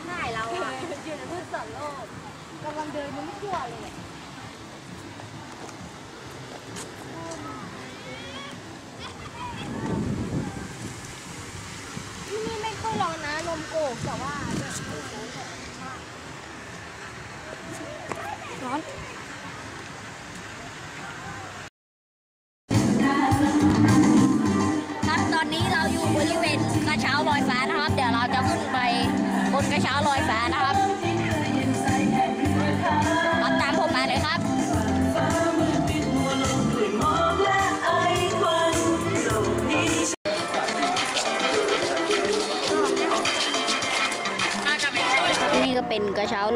องไห้เราอะอยู่ในพืชสวนโลกกำลังเดินมันไม่กลัวเลย ที่นี่ไม่ค่อยร้อนนะลมโกกแต่ว่าร้อน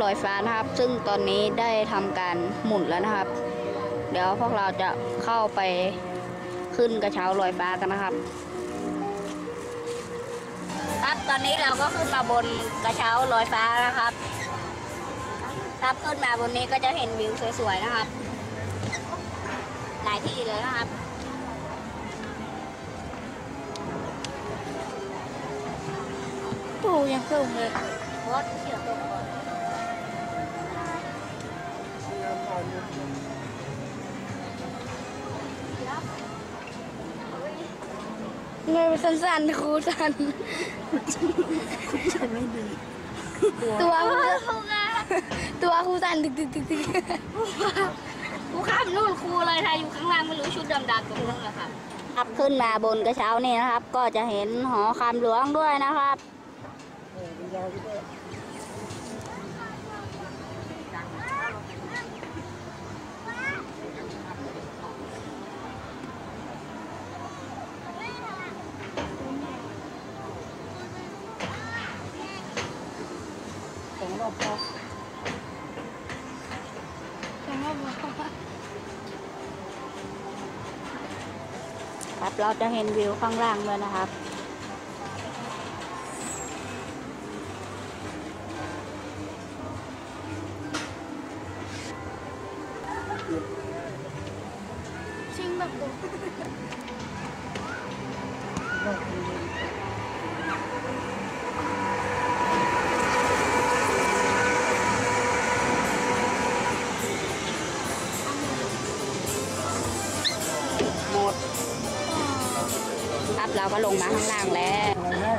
ลอยฟ้านะครับ ซึ่งตอนนี้ได้ทำการหมุนแล้วนะครับ เดี๋ยวพวกเราจะเข้าไปขึ้นกระเช้าลอยฟ้ากันนะครับ ครับตอนนี้เราก็ขึ้นมาบนกระเช้าลอยฟ้านะครับครับขึ้นมาบนนี้ก็จะเห็นวิวสวยๆนะครับ หลายที่เลยนะครับปูยังสูงเลยรถเฉียวตก ก่อนเงยสั้นๆครูสั้นจะไม่ดี ตัวครูตัวครูสั้นตึกตึกตึกตึกครูข้ามนู่นครูเลยค่ะอยู่ข้างล่างไม่รู้ชุดดำๆตรงนั้นแหละค่ะครับขึ้นมาบนกระเช้านี่นะครับ ก็จะเห็นหอคำหลวงด้วยนะครับ ของรอบพอ ครับเราจะเห็นวิวข้างล่างด้วยนะครับชิงแบบดูับเราก็ลงมาข้างล่างแล้วอะไรแรก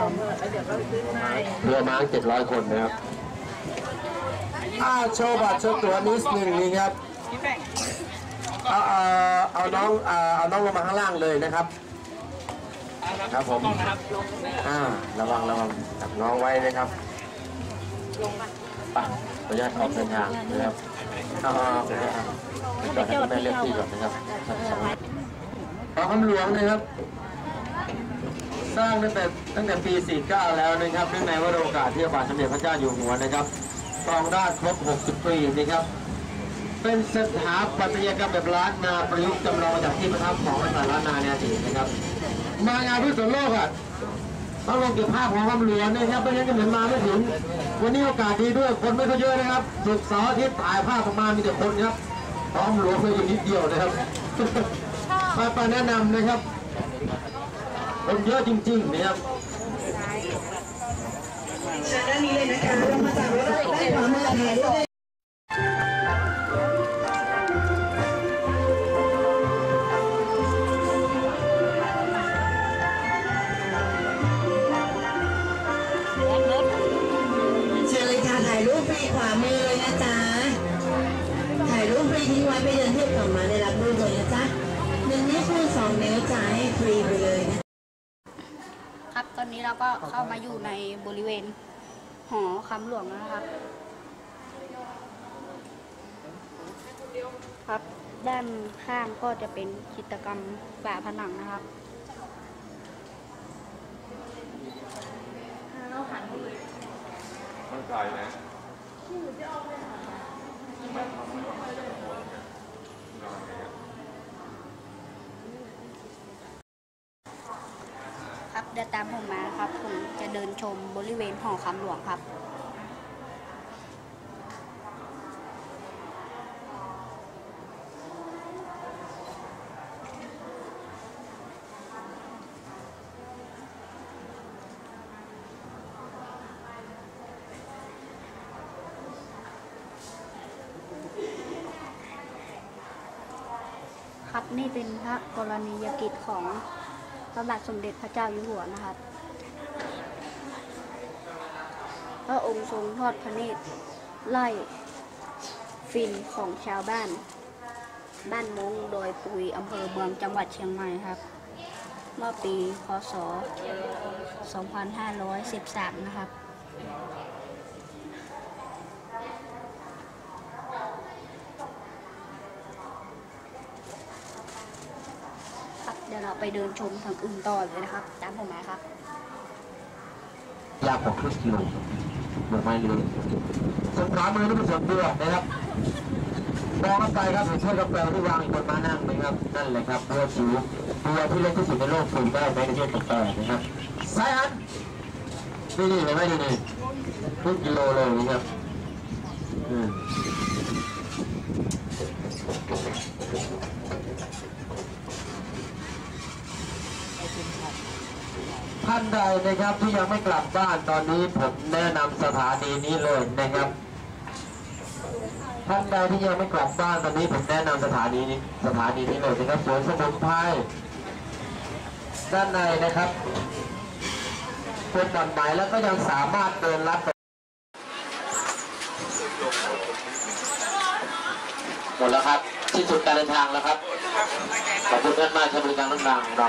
ดำเรือม้า700คนนะครับอ่าโชว์บัตรโชว์ตัวนิดหนึ่งนี่ครับเอาเอาเอาน้องเอาเอาน้องลงมาข้างล่างเลยนะครับ ครับผมอ่าระวังระวังจับน้องไว้นะครับไปขออนุญาตออกเดินทางนะครับเอาเอาเอาเอาไปจอดให้คุณแม่เรียกที่ก่อนนะครับขอคำหลวงนะครับ สร้างตั้งแต่ตั้งแต่ปี 49 แล้วนะครับเนื่องในวโรกาสที่พระบาทสมเด็จพระเจ้าอยู่หัวนะครับครองราชครบ 60 ปีนะครับ เป็นสถาปัตยกรรมแบบล้านนาประยุกต์จำลองมาจากที่ประทับของพระสารล้านนาในอดีตนะครับ มางานพิศนุโลกอะต้องลงเก็บภาพของคำหลวงนะครับไม่งั้นจะเหมือนมาไม่ถึง วันนี้โอกาสดีด้วยคนไม่ค่อยเยอะนะครับศุกร์เสาร์อาทิตย์ถ่ายภาพออกมามีแต่คนครับท้องหลวงเลยอยู่นิดเดียวนะครับไปไปแนะนำนะครับ คนเยอะจริงๆนะครับเชิญด้านนี้เลยนะคะลงมาจากรถได้ขวามือถ่ายด้เชิญเลยค่ะถ่ายรูปฟรีขวามือเลยนะจ๊ะถ่ายรูปฟรีทิ้งไว้ไปเดินเที่ยวกลับมาได้รับรูปเลยนะจ๊ะหนึ่งนิ้วสองนิ้วจ่ายให้ฟรีไปเลยนะครับตอ นนี้เราก็เข้ามาอยู่ในบริเวณหอคำหลวงแล้วนะครับ ครับด้านข้างก็จะเป็นจิตรกรรมฝาผนังนะครับครับเเดินตามผมมาครับ ผมจะเดินชมบริเวณหอคำหลวงครับ ครับนี่เป็นพระกรณียกิจของ ระบาทสมเด็จพระเจ้าอยู่หัวนะครับ พระองค์ทรงทอดพระเนตรไล่ฟินของชาวบ้าน บ้านมงโดยปุยอำเภอเมืองจังหวัดเชียงใหม่ครับ เมื่อปี พศ 2513 นะครับ ครับ เราไปเดินชมทางอื่นต่อเลยนะครับ ตามผมมาครับยาวกว่าครึ่งกิโลดอกไม้เรืองส่วนขวามือนี่เป็นส่วนตัวนะครับมองเข้าไปครับเห็นถ้วยกาแฟที่วางอยู่บนม้านั่งไหมครับ นั่นเลยครับบัวจิ๋วบัวที่เล็กที่สุดในโลกปลูกได้ในประเทศกาแฟนะครับไซอันนี่นี่เห็นไหมนี่นี่ครึ่งกิโลเลยนะครับอืมานใดนะครับที่ยังไม่กลับบ้านตอนนี้ผมแนะนำสถานีนี้เลยนะครับท่านใดที่ยังไม่กลับบ้านตอนนี้ผมแนะนำสถานีนี้สถานีนี้เลยนะครับสวนสมุนไพรด้านในนะครับเป็นดอนไม้แล้วก็ยังสามารถเดินลัดหมดแล้วครับที่สุดการเดินทางแล้วครับขอบคุณท่านมากใช้บริการรถรางของเรา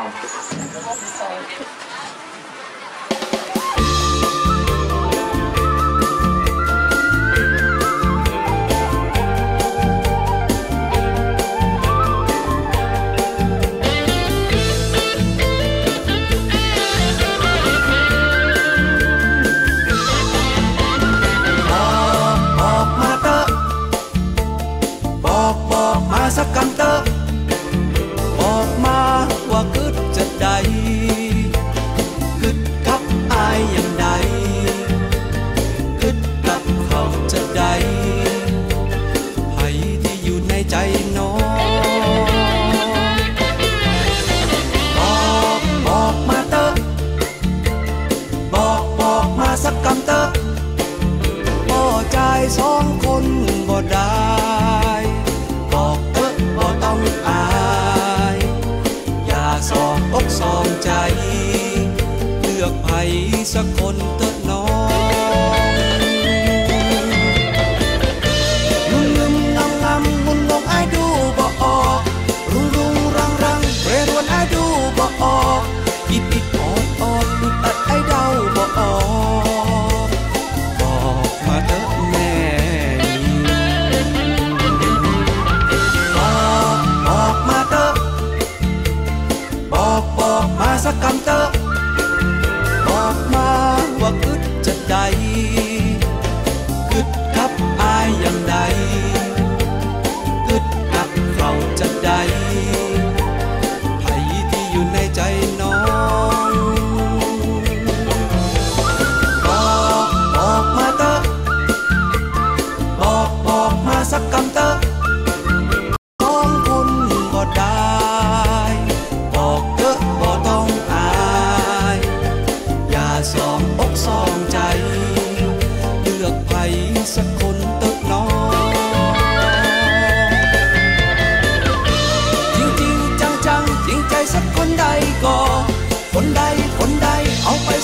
สองคนบ่ได้บอกเถอะบ่ต้องอาย อย่าสองอกสองใจ เลือกไผสักคน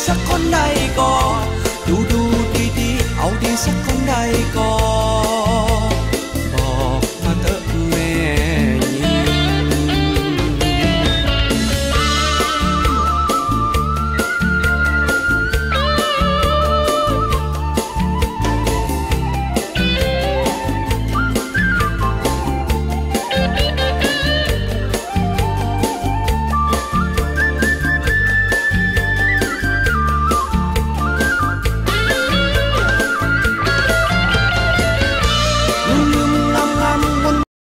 สักคนใดก่อน ดูดูดีดีๆเอาดีสักคนใดก่อน